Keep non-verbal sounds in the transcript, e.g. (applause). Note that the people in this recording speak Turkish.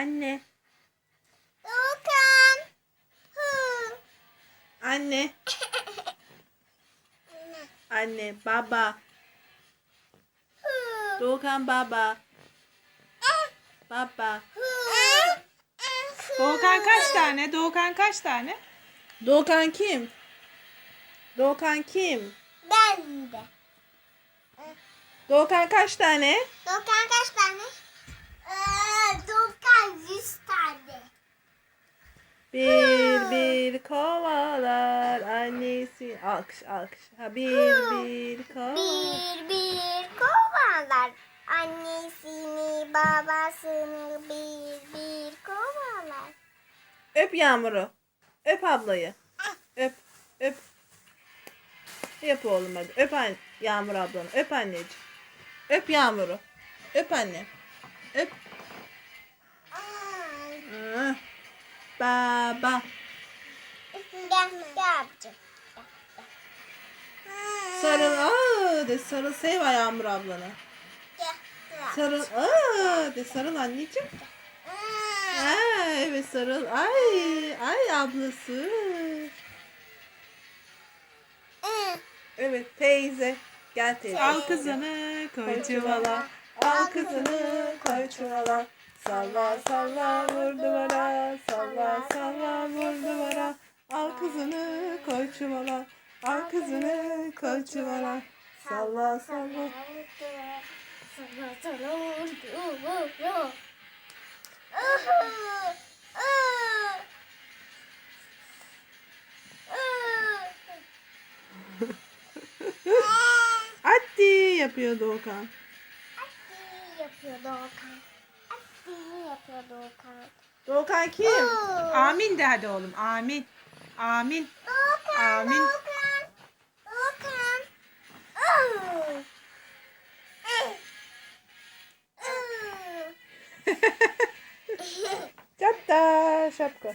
Anne. Doğukan. Anne. Anne. Baba. Doğukan baba. Baba. Doğukan kaç tane? Doğukan kaç tane? Doğukan kim? Doğukan kim? Ben de. Doğukan kaç tane? Doğukan kaç tane? Ee, Doğukan yüz tane. Bir bir kovalar annesi. Alkış alkış. Ha bir bir kovalar. Bir bir kovalar. Annesini babasını bir bir kovalar. Öp Yağmur'u. Öp ablayı. Öp. Öp. Yap oğlum hadi. Öp anne. Yağmur ablanı. Öp anneciğim. Öp Yağmur'u. Öp anne. Öp. Baba. Sarıl. Aa, de sarıl. Sev Yağmur ablanı. Sarıl. Aa, de sarıl anneciğim. Aa, evet sarıl. Ay, ay ablası. Evet teyze. Gel teyze. Al kızını koy çuvala. Al kızını koy çuvala. Salla salla vur duvara. Salla salla vur duvara. Al kızını koy çuvala. Al kızını koy çuvala. Salla salla. (laughs) Salla salla vurdu vurdu. Hadi yapıyor Doğukan. yapıyor Doğukan. Hadi yapıyor Doğukan. Doğukan kim? Amin de hadi oğlum. Amin. Amin. Doğukan, Amin. Doğukan. Doğukan. (laughs) Çapta şapka.